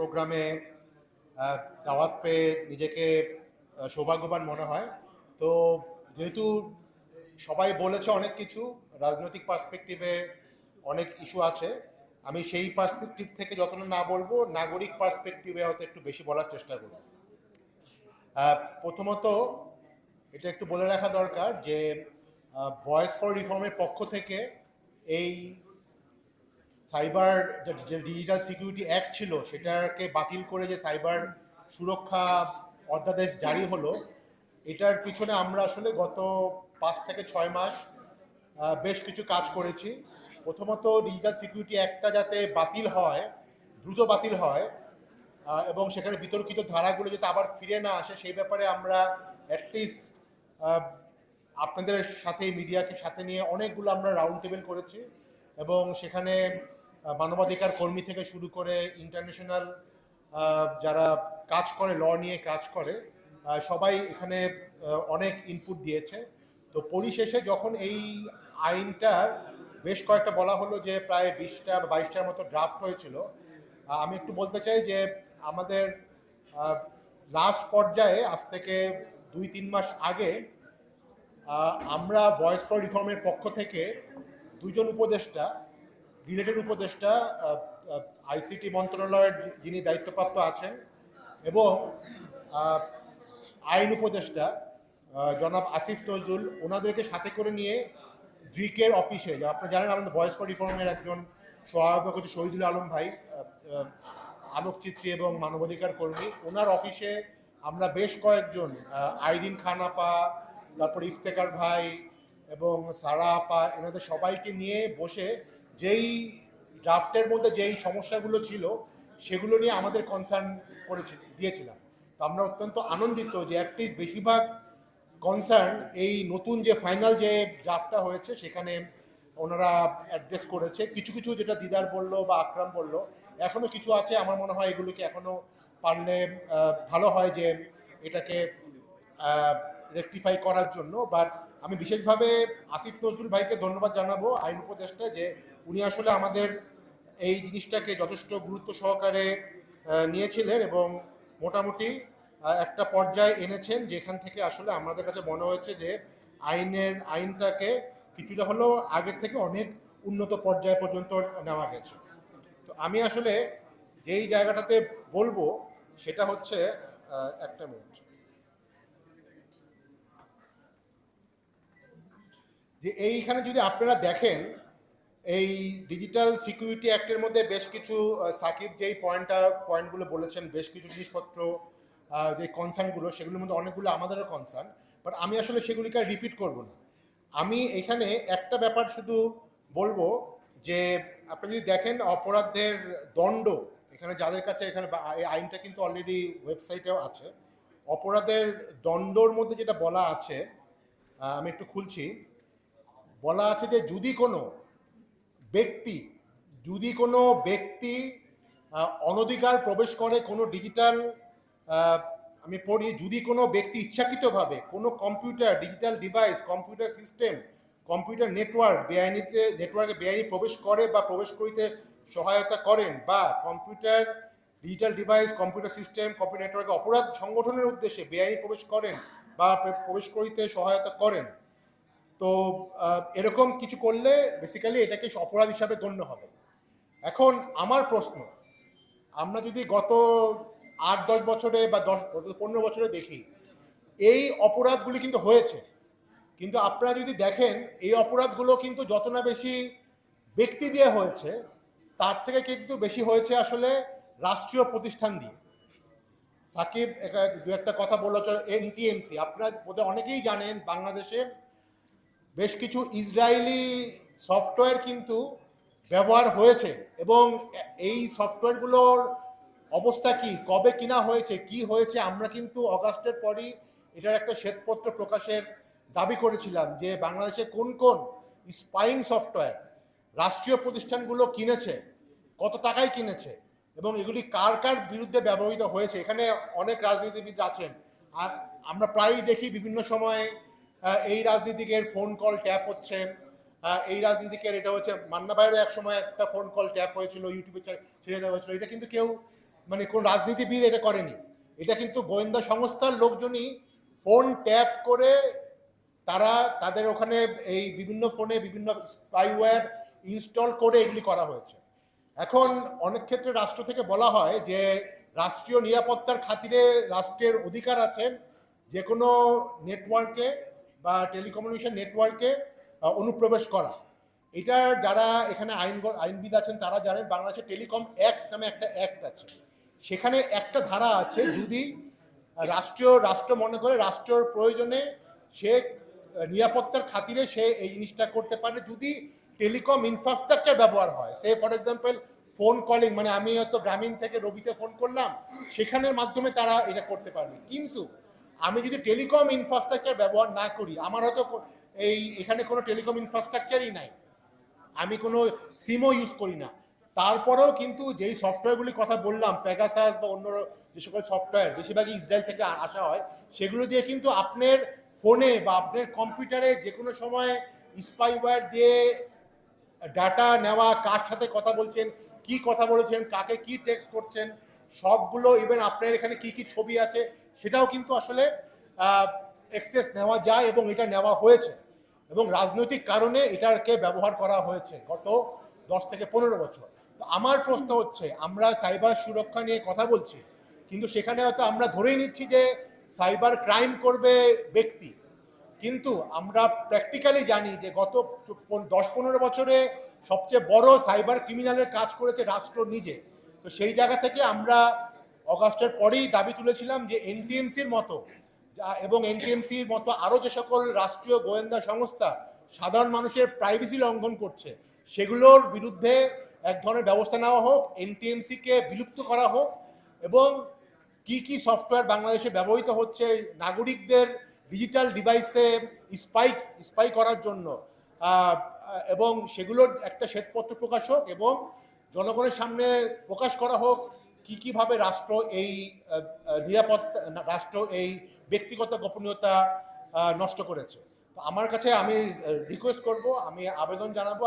প্রোগ্রামে দাওয়াত পেয়ে নিজেকে সৌভাগ্যবান মনে হয়। তো যেহেতু সবাই বলেছে অনেক কিছু, রাজনৈতিক পার্সপেক্টিভে অনেক ইস্যু আছে, আমি সেই পার্সপেক্টিভ থেকে যতটা না বলব, নাগরিক পার্সপেক্টিভে হয়তো একটু বেশি বলার চেষ্টা করব। প্রথমত এটা একটু বলে রাখা দরকার যে ভয়েস ফর রিফর্মের পক্ষ থেকে এই সাইবার যে ডিজিটাল সিকিউরিটি অ্যাক্ট ছিল, সেটাকে বাতিল করে যে সাইবার সুরক্ষা অধ্যাদেশ জারি হলো, এটার পিছনে আমরা আসলে গত পাঁচ থেকে ছয় মাস বেশ কিছু কাজ করেছি। প্রথমত ডিজিটাল সিকিউরিটি অ্যাক্টটা যাতে বাতিল হয়, দ্রুত বাতিল হয় এবং সেখানে বিতর্কিত ধারাগুলো যাতে আবার ফিরে না আসে, সেই ব্যাপারে আমরা অ্যাটলিস্ট আপনাদের সাথে, মিডিয়াকে সাথে নিয়ে অনেকগুলো আমরা রাউন্ড টেবিল করেছি, এবং সেখানে মানবাধিকার কর্মী থেকে শুরু করে ইন্টারন্যাশনাল যারা কাজ করে ল নিয়ে কাজ করে সবাই এখানে অনেক ইনপুট দিয়েছে। তো পরিশেষে যখন এই আইনটার বেশ কয়েকটা বলা হলো যে প্রায় বিশটা বা বাইশটার মতো ড্রাফট হয়েছিল আমি একটু বলতে চাই যে আমাদের লাস্ট পর্যায়ে, আজ থেকে দুই তিন মাস আগে আমরা ভয়েস ফর রিফর্মের পক্ষ থেকে দুজন উপদেষ্টা রিলেটেড উপদেষ্টা আইসিটি মন্ত্রণালয়ের যিনি দায়িত্বপ্রাপ্ত আছেন এবং আইন উপদেষ্টা জনাব আসিফ নজরুল, ওনাদেরকে সাথে করে নিয়ে ড্রিকের অফিসে আপনারা জানেন আমাদের ভয়েস ফর রিফর্মের একজন সহায়ক হচ্ছে শহীদুল আলম ভাই আলোকচিত্রী এবং মানবাধিকার কর্মী, ওনার অফিসে আমরা বেশ কয়েকজন আইরিন খান আপা তারপর ইফতেকার ভাই এবং সারা আপা, এনাদের সবাইকে নিয়ে বসে যেই ড্রাফটের মধ্যে যেই সমস্যাগুলো ছিল, সেগুলো নিয়ে আমাদের কনসার্ন করেছি, দিয়েছিলাম। তো আমরা অত্যন্ত আনন্দিত যে অ্যাটলিস্ট বেশিরভাগ কনসার্ন এই নতুন যে ফাইনাল যে ড্রাফটটা হয়েছে, সেখানে ওনারা অ্যাড্রেস করেছে। কিছু কিছু যেটা দিদার বলল বা আকরাম বলল এখনও কিছু আছে। আমার মনে হয় এগুলোকে এখনও পারলে ভালো হয় যে এটাকে রেকটিফাই করার জন্য। বাট আমি বিশেষভাবে আসিফ নজরুল ভাইকে ধন্যবাদ জানাব আইন উপদেষ্টা যে উনি আসলে আমাদের এই জিনিসটাকে যথেষ্ট গুরুত্ব সহকারে নিয়েছিলেন এবং মোটামুটি একটা পর্যায়ে এনেছেন যেখান থেকে আসলে আমাদের কাছে মনে হয়েছে যে আইনের, আইনটাকে কিছুটা হলেও আগের থেকে অনেক উন্নত পর্যায় পর্যন্ত নেওয়া গেছে। তো আমি আসলে যেই জায়গাটাতে বলব সেটা হচ্ছে একটা মিনিট। যে এইখানে যদি আপনারা দেখেন এই ডিজিটাল সিকিউরিটি অ্যাক্টের মধ্যে বেশ কিছু সাকিব যেই পয়েন্টটা পয়েন্টগুলো বলেছেন, বেশ কিছু জিনিসপত্র যে কনসার্নগুলো সেগুলোর মধ্যে অনেকগুলো আমাদেরও কনসার্ন বাট আমি আসলে সেগুলিকে রিপিট করব না। আমি এখানে একটা ব্যাপার শুধু বলব যে, আপনি যদি দেখেন অপরাধের দণ্ড, এখানে যাদের কাছে এখানে এই আইনটা কিন্তু অলরেডি ওয়েবসাইটেও আছে, অপরাধের দণ্ডর মধ্যে যেটা বলা আছে আমি একটু খুলছি, বলা আছে যে যদি কোনো ব্যক্তি, যদি কোনো ব্যক্তি অনধিকার প্রবেশ করে কোনো ডিজিটাল আমি পড়ি, যদি কোনো ব্যক্তি ইচ্ছাকৃতভাবে কোনো computer digital device computer system computer network বেআইনিতে নেটওয়ার্কে বেআইনি প্রবেশ করে বা প্রবেশ করিতে সহায়তা করেন বা computer digital device computer system computer নেটওয়ার্কে অপরাধ সংগঠনের উদ্দেশ্যে বেআইনি প্রবেশ করেন বা প্রবেশ করিতে সহায়তা করেন তো এরকম কিছু করলে বেসিক্যালি এটাকে অপরাধ হিসাবে গণ্য হবে। এখন আমার প্রশ্ন, আমরা যদি গত আট, দশ বছরে বা দশ, পনেরো বছরে দেখি, এই অপরাধগুলি কিন্তু হয়েছে। কিন্তু আপনারা যদি দেখেন, এই অপরাধগুলো কিন্তু যত না বেশি ব্যক্তি দিয়ে হয়েছে, তার থেকে কিন্তু বেশি হয়েছে আসলে রাষ্ট্রীয় প্রতিষ্ঠান দিয়ে। সাকিব দু একটা কথা বলল এনটিএমসি আপনারা বোধহয় অনেকেই জানেন বাংলাদেশে বেশ কিছু ইসরায়েলি সফটওয়্যার কিন্তু ব্যবহার হয়েছে এবং এই সফটওয়্যারগুলোর অবস্থা কি? কবে কিনা হয়েছে? কি হয়েছে? আমরা কিন্তু অগাস্টের পরই এটার একটা শ্বেতপত্র প্রকাশের দাবি করেছিলাম যে বাংলাদেশে কোন কোন স্পাইং সফটওয়্যার রাষ্ট্রীয় প্রতিষ্ঠানগুলো কিনেছে, কত টাকায় কিনেছে এবং এগুলি কার কার বিরুদ্ধে ব্যবহৃত হয়েছে? এখানে অনেক রাজনীতিবিদ আছেন। আর আমরা প্রায়ই দেখি বিভিন্ন সময়ে এই রাজনীতিকের ফোন কল ট্যাপ হচ্ছে। এই রাজনীতিকের এটা হচ্ছে, মান্না ভাইয়েরও এক সময় একটা ফোন কল ট্যাপ হয়েছিল ইউটিউবে ছেড়ে- দেওয়া হয়েছিল। এটা কিন্তু কেউ মানে কোন রাজনীতিবিদ এটা করেনি। এটা কিন্তু গোয়েন্দা সংস্থার লোকজনই ফোন ট্যাপ করে তারা তাদের ওখানে এই বিভিন্ন ফোনে বিভিন্ন স্পাইওয়্যার ইনস্টল করে এগুলি করা হয়েছে। এখন অনেক ক্ষেত্রে রাষ্ট্র থেকে বলা হয় যে, রাষ্ট্রীয় নিরাপত্তার খাতিরে রাষ্ট্রের অধিকার আছে যে কোনো নেটওয়ার্কে টেলিকমিউনিকেশন নেটওয়ার্কে অনুপ্রবেশ করা। এটা যারা এখানে আইন আইনবিদ আছেন, তারা জানেন বাংলাদেশের টেলিকম অ্যাক্ট নামে একটা অ্যাক্ট আছে। সেখানে একটা ধারা আছে, যদি রাষ্ট্রীয় রাষ্ট্র মনে করে রাষ্ট্রের প্রয়োজনে সে নিরাপত্তার খাতিরে সে এই জিনিসটা করতে পারে। যদি টেলিকম ইনফ্রাস্ট্রাকচার ব্যবহার হয়, সে ফর এক্সাম্পল ফোন কলিং মানে আমি হয়তো গ্রামীণ থেকে রবিতে ফোন করলাম, সেখানের মাধ্যমে তারা এটা করতে পারবে। কিন্তু আমি যদি টেলিকম ইনফ্রাস্ট্রাকচার ব্যবহার না করি, আমার হয়তো এই এখানে কোনো টেলিকম ইনফ্রাস্ট্রাকচারই নাই। আমি কোনো সিমও ইউজ করি না। তারপরেও কিন্তু যেই সফটওয়্যারগুলির কথা বললাম প্যাগাসাস বা অন্য যে সকল সফটওয়্যার বেশিরভাগই ইসরায়েল থেকে আসা হয়, সেগুলো দিয়ে কিন্তু আপনার ফোনে বা আপনার কম্পিউটারে যে কোনো সময় স্পাইওয়্যার দিয়ে ডাটা নেওয়া, কার সাথে কথা বলছেন, কি কথা বলেছেন, কাকে কি টেক্সট করছেন সবগুলো ইভেন আপনার এখানে কি কি ছবি আছে, সেটাও কিন্তু আসলে এক্সেস নেওয়া যায় এবং এটা নেওয়া হয়েছে। এবং রাজনৈতিক কারণে এটাকে ব্যবহার করা হয়েছে গত দশ থেকে পনেরো বছর। তো আমার প্রশ্ন হচ্ছে, আমরা সাইবার সুরক্ষা নিয়ে কথা বলছি, কিন্তু সেখানে হয়তো আমরা ধরেই নিচ্ছি যে সাইবার ক্রাইম করবে ব্যক্তি। কিন্তু আমরা প্র্যাকটিক্যালি জানি যে গত দশ পনেরো বছরে সবচেয়ে বড় সাইবার ক্রিমিনালের কাজ করেছে রাষ্ট্র নিজে। তো সেই জায়গা থেকে আমরা অগাস্টের পরেই দাবি তুলেছিলাম যে এনটিএমসির মতো এবং এনটিএমসির মতো আরও যে সকল রাষ্ট্রীয় গোয়েন্দা সংস্থা সাধারণ মানুষের প্রাইভেসি লঙ্ঘন করছে, সেগুলোর বিরুদ্ধে এক ধরনের ব্যবস্থা নেওয়া হোক, এনটিএমসিকে বিলুপ্ত করা হোক এবং কি কি সফটওয়্যার বাংলাদেশে ব্যবহৃত হচ্ছে, নাগরিকদের ডিজিটাল ডিভাইসে স্পাইক স্পাই করার জন্য এবং সেগুলোর একটা শ্বেতপত্র প্রকাশ হোক এবং জনগণের সামনে প্রকাশ করা হোক, কি কীভাবে রাষ্ট্র এই নিরাপত্তা রাষ্ট্র এই ব্যক্তিগত গোপনীয়তা নষ্ট করেছে। আমার কাছে আমি রিকোয়েস্ট করব, আমি আবেদন জানাব